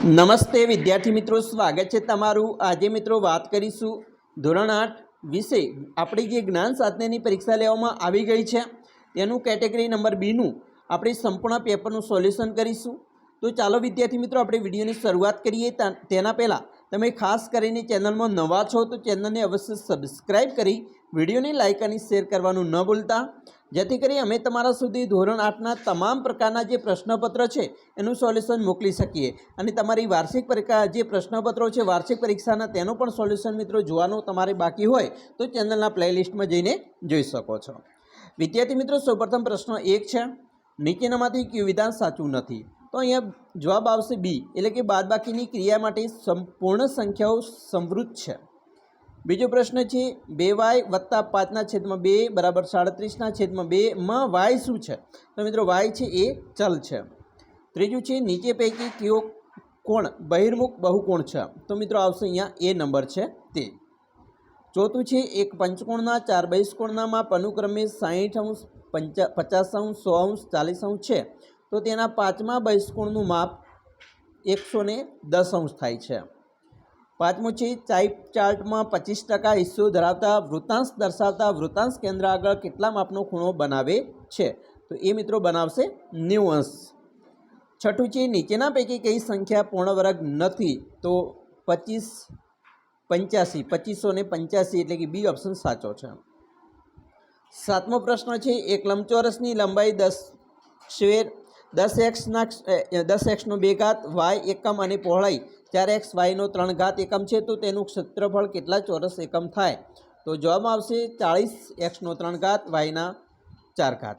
નમસ્તે વિદ્યાર્થી મિત્રો, સ્વાગત છે તમારું. આજે મિત્રો વાત કરીશું ધોરણ આઠ વિશે. આપણી જે જ્ઞાન સાધનેની પરીક્ષા લેવામાં આવી ગઈ છે, તેનું કેટેગરી નંબર બીનું આપણે સંપૂર્ણ પેપરનું સોલ્યુશન કરીશું. તો ચાલો વિદ્યાર્થી મિત્રો, આપણે વિડીયોની શરૂઆત કરીએ. તેના પહેલાં તમે ખાસ કરીને ચેનલમાં નવા છો તો ચેનલને અવશ્ય સબસ્ક્રાઈબ કરી વિડીયોને લાઇક અને શેર કરવાનું ન ભૂલતા. જેથી કરી અમે તમારા સુધી ધોરણ આઠના તમામ પ્રકારના જે પ્રશ્નપત્ર છે, એનું સોલ્યુશન મોકલી શકીએ. અને તમારી વાર્ષિક પરીક્ષા જે પ્રશ્નપત્રો છે, વાર્ષિક પરીક્ષાના, તેનું પણ સોલ્યુશન મિત્રો જોવાનું તમારે બાકી હોય, તો ચેનલના પ્લેલિસ્ટમાં જઈને જોઈ શકો છો. વિદ્યાર્થી મિત્રો, સૌપ્રથમ પ્રશ્ન એક છે. નીચેનામાંથી કયું વિધાન સાચું નથી? તો અહીંયા જવાબ આવશે બી એટલે કે બાદબાકીની ક્રિયા માટે સંપૂર્ણ સંખ્યાઓ સમૃદ્ધ છે. બીજો પ્રશ્ન છે, બે વાય વત્તા પાંચના છેદમાં બે બરાબર સાડત્રીસના છેદમાં બે માં વાય શું છે? તો મિત્રો વાય છે એ ચલ છે. ત્રીજું છે, નીચે પૈકી કયો કોણ બહિર્મુખ બહુકોણ છે? તો મિત્રો આવશે અહીંયા એ નંબર છે તે. ચોથું છે, એક પંચકોણના, ચાર બહિષ્કોણના માપ અનુક્રમે સાહીઠ અંશ, પંચા, પચાસ અંશ, સો અંશ, ચાલીસ અંશ છે. તો તેના પાંચમા બહિષ્કોણનું માપ એકસો દસ અંશ થાય છે. પાંચમું છે ટાઈપ ચાર્ટમાં પચીસ ટકા હિસ્સો ધરાવતા વૃતાંશ દર્શાવતા વૃતાંશ કેન્દ્ર આગળ કેટલા માપનો ખૂણો બનાવે છે? તો એ મિત્રો બનાવશે નેવું અંશ છઠ્ઠું છે, નીચેના પૈકી કઈ સંખ્યા પૂર્ણ વર્ગ નથી? તો પચીસ, પંચ્યાસી. પચીસો ને પંચ્યાસી એટલે કે બી ઓપ્શન સાચો છે. સાતમો પ્રશ્ન છે, એક લંબચોરસની લંબાઈ દસ સ્વેર દસ એક્સના દસ એક્સનો બે ઘાત, વાય એકમ અને પહોળાઈ. ચાર એક્સ વાયનો ત્રણ ઘાત એકમ છે, તો તેનું ક્ષેત્રફળ કેટલા ચોરસ એકમ થાય? તો જોવામાં આવશે ચાળીસ એક્સનો ત્રણ ઘાત, વાયના ચાર ઘાત.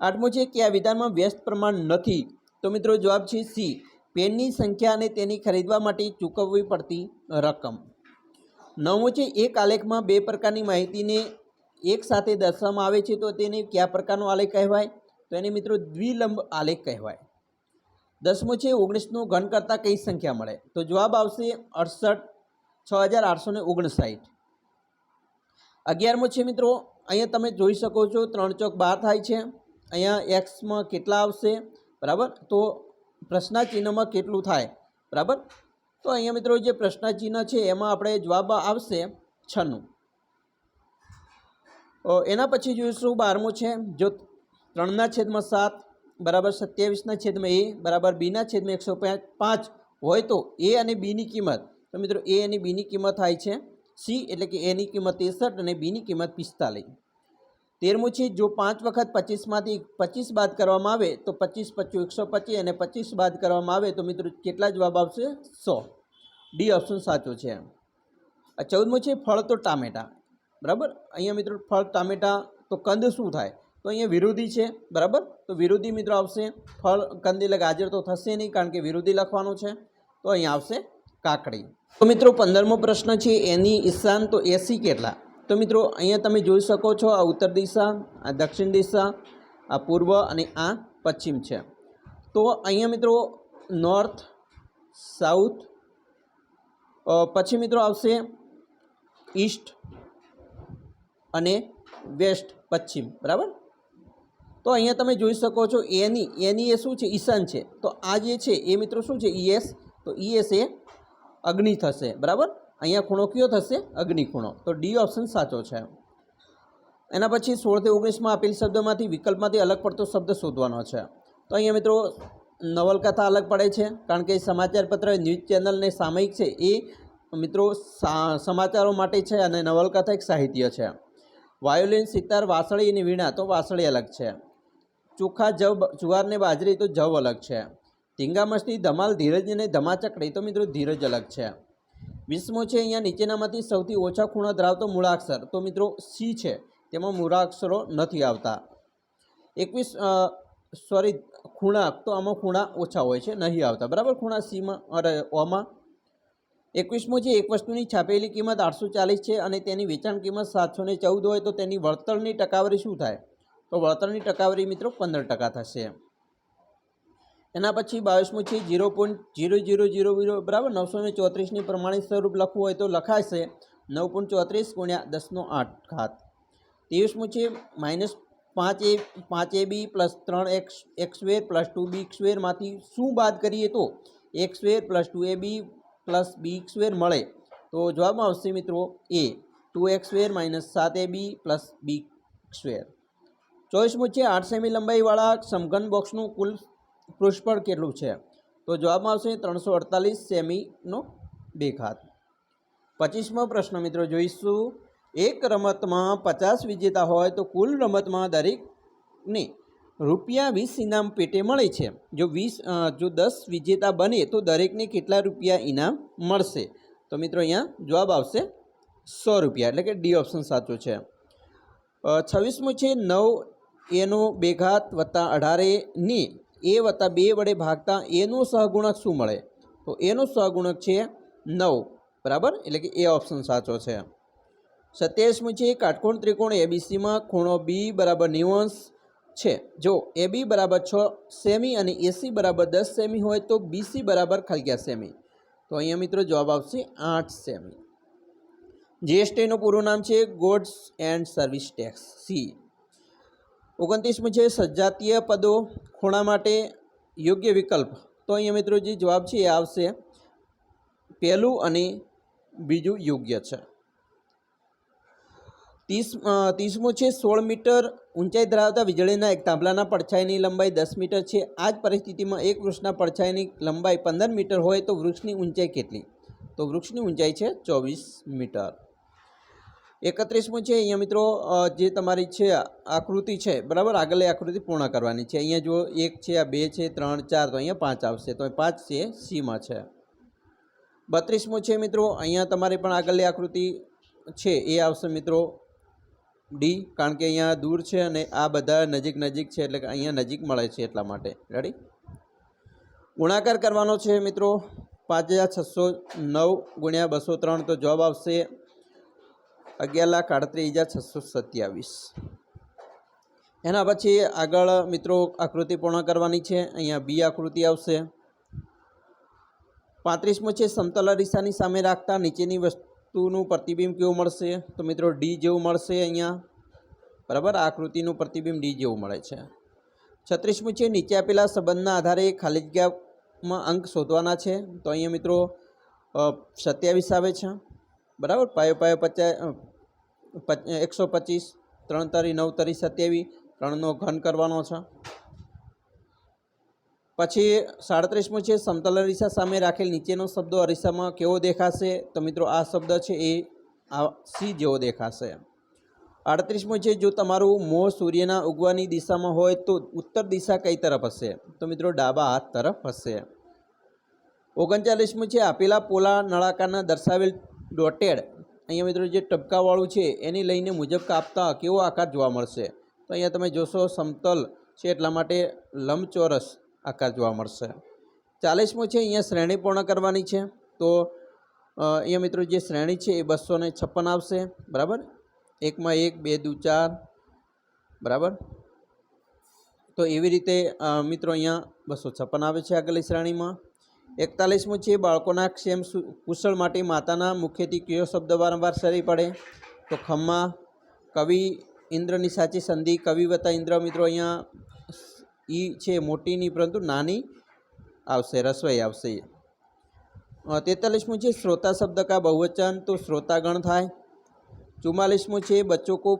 આઠમું છે કે આ વિધાનમાં વ્યસ્ત પ્રમાણ નથી. તો મિત્રો જવાબ છે સી. પેનની સંખ્યા અને તેની ખરીદવા માટે ચૂકવવી પડતી રકમ. નવમું છે એક આલેખમાં બે પ્રકારની માહિતીને એક સાથે દર્શાવવામાં આવે છે, તો તેને કયા પ્રકારનો આલેખ કહેવાય? તો એને મિત્રો દ્વિલંબ આલેખ કહેવાય. દસમું છે, ઓગણીસનું ઘન કરતાં કઈ સંખ્યા મળે? તો જવાબ આવશે અડસઠ, છ હજાર આઠસો ને ઓગણસાઠ. અગિયારમું છે મિત્રો, અહીંયા તમે જોઈ શકો છો, ત્રણ ચોક બાર થાય છે. અહીંયા એક્સમાં કેટલા આવશે? બરાબર? તો પ્રશ્ના ચિહ્નમાં કેટલું થાય? બરાબર? તો અહીંયા મિત્રો જે પ્રશ્ન ચિહ્ન છે, એમાં આપણે જવાબ આવશે છન્નું. એના પછી જોઈશું બારમું છે, જો ત્રણના છેદમાં સાત બરાબર સત્યાવીસના છેદમાં એ બરાબર બીના છેદમાં એકસો પાંચ હોય તો એ અને બીની કિંમત. તો મિત્રો એ અને બીની કિંમત થાય છે સી એટલે કે એની કિંમત ત્રેસઠ અને બીની કિંમત પિસ્તાલીસ. તેરમું છે જો પાંચ વખત પચીસમાંથી પચીસ બાદ કરવામાં આવે તો પચીસ પચું એકસો પચીસ અને પચીસ બાદ કરવામાં આવે તો મિત્રો કેટલા જવાબ આવશે? સો. ડી ઓપ્શન સાચો છે. આ ચૌદમું છે ફળ તો ટામેટા. બરાબર? અહીંયા મિત્રો ફળ ટામેટા તો કંદ શું થાય? તો અહીંયા વિરોધી છે, બરાબર? તો વિરોધી મિત્રો આવશે, ફળ કંદીલ ગાજર તો થશે નહીં, કારણ કે વિરોધી લખવાનું છે. તો અહીંયા આવશે કાકડી. તો મિત્રો પંદરમો પ્રશ્ન છે, એની ઈશાન તો એસી કેટલા? તો મિત્રો અહીંયા તમે જોઈ શકો છો, આ ઉત્તર દિશા, આ દક્ષિણ દિશા, આ પૂર્વ અને આ પશ્ચિમ છે. તો અહીંયા મિત્રો નોર્થ, સાઉથ પછી મિત્રો આવશે ઈસ્ટ અને વેસ્ટ, પશ્ચિમ, બરાબર? તો અહીંયા તમે જોઈ શકો છો એની એની એ શું છે? ઈશાન છે. તો આ જે છે એ મિત્રો શું છે? ઈએસ. તો ઈએસ એ અગ્નિ થશે. બરાબર? અહીંયા ખૂણો કયો થશે? અગ્નિ ખૂણો. તો ડી ઓપ્શન સાચો છે. એના પછી સોળથી ઓગણીસમાં આપેલ શબ્દોમાંથી વિકલ્પમાંથી અલગ પડતો શબ્દ શોધવાનો છે. તો અહીંયા મિત્રો નવલકથા અલગ પડે છે, કારણ કે સમાચાર પત્ર ન્યૂઝ ચેનલ ને સામયિક છે. એ મિત્રો સમાચારો માટે છે અને નવલકથા એક સાહિત્ય છે. વાયોલિન, સિતાર, વાસળી અને વીણા તો વાસળી અલગ છે. ચોખા, જવ જુવારને બાજરી તો જવ અલગ છે. ધીંગા ધમાલ, ધીરજ અને ધમાચકડી તો મિત્રો ધીરજ અલગ છે. વીસમો છે અહીંયા નીચેનામાંથી સૌથી ઓછા ખૂણા ધરાવતો મૂળાક્ષર. તો મિત્રો સી છે, તેમાં મૂળાક્ષરો નથી આવતા. એકવીસ સોરી, ખૂણા, તો આમાં ખૂણા ઓછા હોય છે, નહીં આવતા. બરાબર? ખૂણા સીમાં, અરે, ઓમાં. એકવીસમો છે, એક વસ્તુની છાપેલી કિંમત આઠસો ચાલીસ છે અને તેની વેચાણ કિંમત સાતસો ચૌદ હોય તો તેની વળતરની ટકાવારી શું થાય? તો વળતરની ટકાવારી મિત્રો પંદર ટકા થશે. એના પછી બાવીસમું છે zero point zero zero zero zero બરાબર? નવસો ને ચોત્રીસની પ્રમાણિત સ્વરૂપ લખવું હોય તો લખાશે. નવ પોઈન્ટ ચોત્રીસ ગુણ્યા દસનો આઠ ઘાત. ત્રેવીસમું છે માઇનસ પાંચ એ પાંચ એ બી પ્લસ ત્રણ X X square plus two B સ્વેરમાંથી શું બાદ કરીએ તો X square plus two A B plus B square મળે. તો જવાબમાં આવશે મિત્રો A, two X square minus સાત A B plus B square. ચોવીસમું છે આઠ સેમી લંબાઈવાળા સમઘન બોક્સનું કુલ પૃષ્ઠફળ કેટલું છે? તો જવાબમાં આવશે ત્રણસો અડતાલીસ સેમીનો બે ઘાત. પચીસમો પ્રશ્ન મિત્રો જોઈશું. એક રમતમાં પચાસ વિજેતા હોય તો કુલ રમતમાં દરેકને રૂપિયા વીસ ઇનામ પેટે મળે છે. જો વીસ જો દસ વિજેતા બને તો દરેકને કેટલા રૂપિયા ઇનામ મળશે? તો મિત્રો અહીંયા જવાબ આવશે સો રૂપિયા. એટલે કે ડી ઓપ્શન સાચો છે. છવ્વીસમું છે નવ એનો બેઘાત વત્તા અઢારે ની, એ વત્તા બે વડે ભાગતા એનું સહગુણક શું મળે? તો એનો સહગુણક છે નવ. બરાબર? એટલે કે એ ઓપ્શન સાચો છે. સત્યાવીસમું છે કાટકોણ ત્રિકોણ એબીસીમાં ખૂણો બી બરાબર નિવંશ છે. જો એ બી બરાબર છ સેમી અને એસી બરાબર દસ સેમી હોય તો બીસી બરાબર ખલગ્યા સેમી. તો અહીંયા મિત્રો જવાબ આવશે આઠ સેમી. જીએસટીનું પૂરું નામ છે goods and service tax C ઓગણત્રીસમું છે સજાતીય પદો ખૂણા માટે યોગ્ય વિકલ્પ. તો અહીંયા મિત્રો જે જવાબ છે એ આવશે પહેલું અને બીજું યોગ્ય છે. ત્રીસ ત્રીસમું છે સોળ મીટર ઊંચાઈ ધરાવતા વીજળીના એક થાંભલાના પડછાયાની લંબાઈ દસ મીટર છે. આ જ પરિસ્થિતિમાં એક વૃક્ષના પડછાયાની લંબાઈ પંદર મીટર હોય તો વૃક્ષની ઊંચાઈ કેટલી? તો વૃક્ષની ઊંચાઈ છે ચોવીસ મીટર. એકત્રીસમું છે, અહીંયા મિત્રો જે તમારી છે, આકૃતિ છે, બરાબર? આગળ આકૃતિ પૂર્ણ કરવાની છે. અહીંયા જો એક છે, આ બે છે, ત્રણ, ચાર, તો અહીંયા પાંચ આવશે. તો પાંચ છે, સીમાં છે. બત્રીસમું છે, મિત્રો, અહીંયા તમારી પણ આગળની આકૃતિ છે. એ આવશે, મિત્રો, ડી, કારણ કે અહીંયા દૂર છે અને આ બધા નજીક નજીક છે, એટલે કે અહીંયા નજીક મળે છે એટલા માટે. રેડી ગુણાકાર કરવાનો છે, મિત્રો, પાંચ હજાર છસો નવ ગુણ્યા બસો ત્રણ, તો જવાબ આવશે અગિયાર લાખ આડત્રીસ હજાર છસો સત્યાવીસ. એના પછી આગળ મિત્રો આકૃતિ પૂર્ણ કરવાની છે. અહીંયા બી આકૃતિ આવશે. પાંત્રીસમું છે સમતલ અરીસાની સામે રાખતા નીચેની વસ્તુનું પ્રતિબિંબ કેવું મળશે? તો મિત્રો ડી જેવું મળશે અહીંયા. બરાબર? આકૃતિનું પ્રતિબિંબ ડી જેવું મળે છે. છત્રીસમું છે નીચે આપેલા સંબંધના આધારે ખાલી જગ્યામાં અંક શોધવાના છે. તો અહીંયા મિત્રો સત્યાવીસ આવે છે. બરાબર? પાયો પાયો પચાસ એકસો પચીસ, ત્રણ તરી, નવ તરી સત્યાવીસ, ત્રણનો ઘન કરવાનો છે. પછી સાડત્રીસમું છે, સમતલ અરીસા સામે રાખેલ નીચેનો શબ્દો અરીસામાં કેવો દેખાશે? તો મિત્રો આ શબ્દ છે એ આ સી જેવો દેખાશે. આડત્રીસમું છે, જો તમારું મોં સૂર્યના ઉગવાની દિશામાં હોય તો ઉત્તર દિશા કઈ તરફ હશે? તો મિત્રો ડાબા હાથ તરફ હશે. ઓગણચાલીસમું છે, આપેલા પોલા નળાકારના દર્શાવેલ ડોટેડ. અહીંયા મિત્રો જે ટપકાવાળું છે, એની લઈને મુજબ કાપતા કેવો આકાર જોવા મળશે? તો અહીંયા તમે જોશો, સમતલ છે એટલા માટે લંબચોરસ આકાર જોવા મળશે. ચાલીસમું છે, અહીંયા શ્રેણી પૂર્ણ કરવાની છે. તો અહીંયા મિત્રો જે શ્રેણી છે એ બસો છપ્પન આવશે. બરાબર? એકમાં એક, બે દુ ચાર. બરાબર? તો એવી રીતે મિત્રો અહીંયા બસો છપ્પન આવે છે આગળની શ્રેણીમાં. એકતાલીસમું છે બાળકોના ક્ષેમ સુ- કુશળ માટે માતાના મુખ્યથી કયો શબ્દ વારંવાર સરી પડે તો ખમ્મા કવિ ઇન્દ્રની સાચી સંધિ કવિ વત્તા ઇન્દ્ર મિત્રો અહીંયા ઈ છે મોટીની પરંતુ નાની આવશે રસોઈ આવશે તેતાલીસમું છે શ્રોતા શબ્દ કા બહુવચન તો શ્રોતાગણ થાય चुम्मालीसमों छः बच्चों को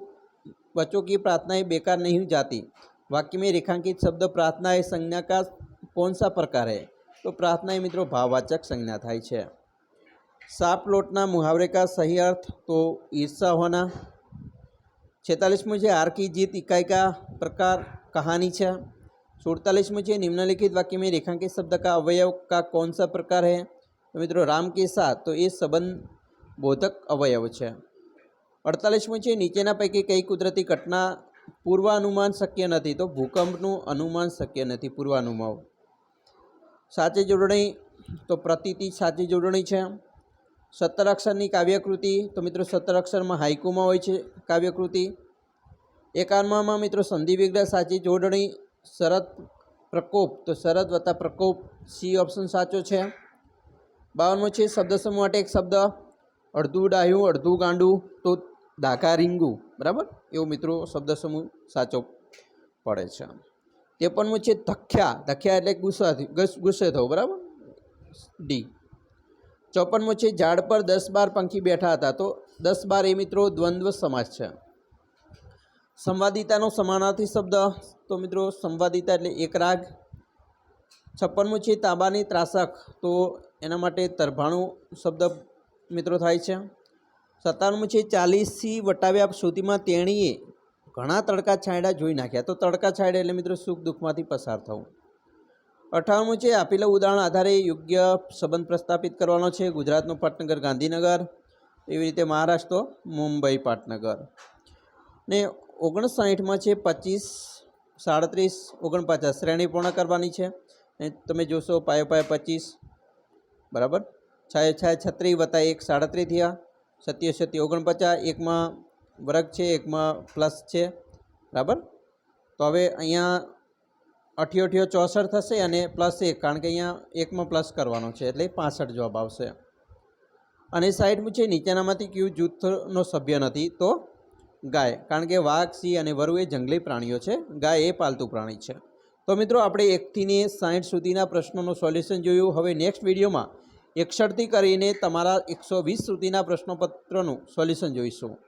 बच्चों की प्रार्थनाएं बेकार नहीं जाती वाक्य में रेखांकित शब्द प्रार्थना है संज्ञा का कौन सा प्रकार है तो प्रार्थना એ મિત્રો ભાવવાચક સંજ્ઞા થાય છે સાપ લોટના મુહાવરે का सही अर्थ तो ईर्षा होना છેતાલીસમું છે हार की जीत इकाई का प्रकार कहानी છે સુડતાલીસમું છે निम्नलिखित वाक्य में रेखांकित शब्द का अवयव का कौन सा प्रकार है तो મિત્રો રામ કે સાથ તો એ સંબંધ બોધક અવયવ છે અડતાલીસમું છે નીચેના પૈકી કઈ કુદરતી ઘટના પૂર્વાનુમાન શક્ય નથી તો ભૂકંપનું અનુમાન શક્ય નથી પૂર્વાનુમાન સાચી જોડણી તો પ્રતિતિ સાચી જોડણી છે. સત્તર અક્ષરની કાવ્યકૃતિ તો મિત્રો સત્તર અક્ષરમાં હાઇકુમાં હોય છે કાવ્યકૃતિ. એકાનમાં મિત્રો સંધિ વિગ્રહ સાચી જોડણી શરદ પ્રકોપ તો શરદ વત્તા પ્રકોપ સી ઓપ્શન સાચો છે. બાવનમો છે શબ્દ સમૂહ માટે એક શબ્દ, અડધું ડાહ્યું, અડધું ગાંડું તો ડાકા રીંગું. બરાબર? એવો મિત્રો શબ્દ સમૂહ સાચો પડે છે. ત્રેપનમું છે ધખ્યા. ધખ્યા એટલે ગુસ્સાથી ગુસ્સે થવું, બરાબર? ડી ચોપનમું છે ઝાડ પર દસ બાર પંખી બેઠા હતા. તો દસ બાર એ મિત્રો દ્વંદ્વ સમાસ છે. સંવાદિતાનો સમાનાર્થી શબ્દ. તો મિત્રો, સંવાદિતા એટલે એક રાગ. છપ્પનમું છે તાંબાની ત્રાસક. તો એના માટે તરભાણું શબ્દ મિત્રો થાય છે. સત્તાવનમું છે ચાલીસથી વટાવ્યા સુધીમાં તેણીએ ઘણા તડકા છાંયડા જોઈ નાખ્યા. તો તડકા છાંયડા એટલે મિત્રો સુખ દુઃખમાંથી પસાર થવું. અઠાણું છે, આપેલા ઉદાહરણ આધારે યોગ્ય સંબંધ પ્રસ્થાપિત કરવાનો છે. ગુજરાતનું પાટનગર ગાંધીનગર, એવી રીતે મહારાષ્ટ્ર, મુંબઈ, પાટનગર. ને ઓગણસાઠમાં છે, પચીસ, સાડત્રીસ, ઓગણપચાસ શ્રેણી પૂર્ણ કરવાની છે. ને તમે જોશો, પાયો પાયો પચીસ, બરાબર? છાય છાય છત્રીસ વત્તા એક સાડત્રીસ થયા. સત્ય સત્ય ઓગણપચાસ, એકમાં વર્ગ છે, એકમાં પ્લસ છે, બરાબર? તો હવે અહીંયા અઠ્યો અઠ્યો ચોસઠ થશે અને પ્લસ એક, કારણ કે અહીંયા એકમાં પ્લસ કરવાનો છે, એટલે પાસઠ જવાબ આવશે. અને સાઈડમાં છે નીચેનામાંથી કયું જૂથનો સભ્ય નથી, તો ગાય, કારણ કે વાઘ, સિંહ અને વરુ એ જંગલી પ્રાણીઓ છે, ગાય એ પાલતુ પ્રાણી છે. તો મિત્રો, આપણે એકથી ને સાઠ સુધીના પ્રશ્નોનું સોલ્યુશન જોયું. હવે નેક્સ્ટ વિડીયોમાં એકસઠથી કરીને તમારા એકસો વીસ સુધીના પ્રશ્નપત્રનું સોલ્યુશન જોઈશું.